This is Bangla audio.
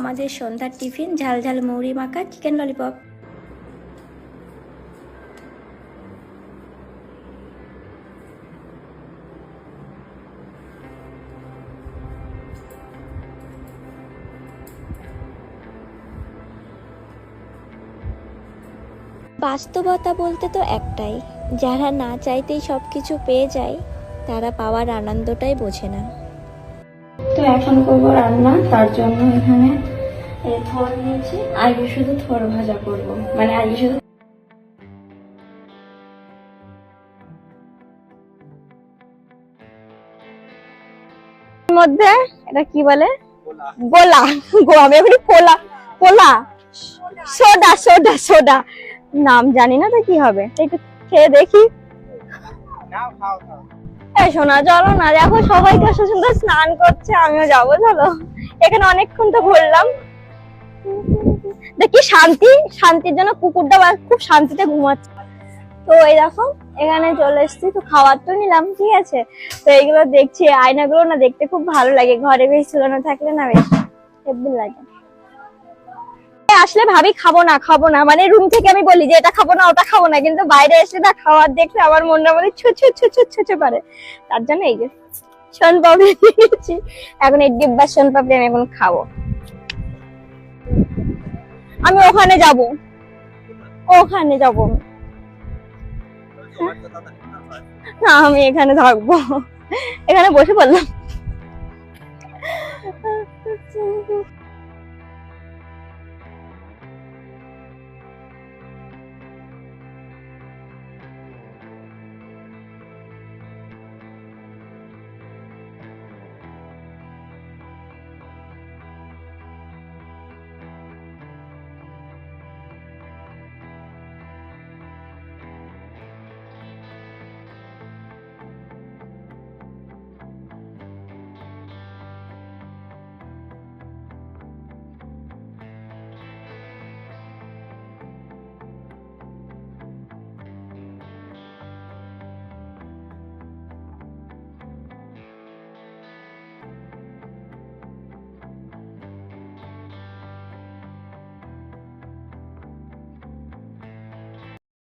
আমাদের সন্ধ্যার টিফিন, ঝাল ঝাল মৌরি মাখা চিকেন ললিপপ বাস্তবতা বলতে তো একটাই, যারা না চাইতেই সব কিছু পেয়ে যায়, তারা পাওয়ার আনন্দটাই বোঝে না। তো এখন করব রান্না, তার জন্য এখানে থর নিয়েছি আগে শুধু থর ভাজা করব। মানে আগে শুধু মধ্যে এটা কি বলে? গোলা। গো আমি কোলা সোডা সোডা সোডা। নাম জানি না তো কি হবে। একটু খেয়ে দেখি। এই শোনা চলো না। দেখো সবাই কত সুন্দর স্নান করছে। আমিও যাব চলো। এখানে অনেকক্ষণ তো ঘুরলাম। দেখি শান্তি, শান্তির জন্য কুকুরটা খুব শান্তিতে ঘুমাচ্ছে। তো এই দেখো, এখানে চলে এসেছি, তো খাবার তো নিলাম, ঠিক আছে। তো এইগুলো দেখছি, আয়নাগুলো না দেখতে খুব ভালো লাগে, ঘরে বেশ ঝুলানো থাকলে না বেশ হেব্বি লাগে। আসলে ভাবি খাব না খাব না মানে রুম থেকে আমি বলি যে এটা খাব না, ওটা খাব না, কিন্তু বাইরে এসে না খাবার দেখলে আমার মনটা মধ্যে ছু ছু ছু ছু ছু ছু পারে তার জন্য এই যে শন পাপড়ি এখন এই ডিব্বার শন পাপড়ি আমি এখন খাব। আমি ওখানে যাব। ওখানে যাব না আমি এখানে থাকব। এখানে বসে পড়লাম।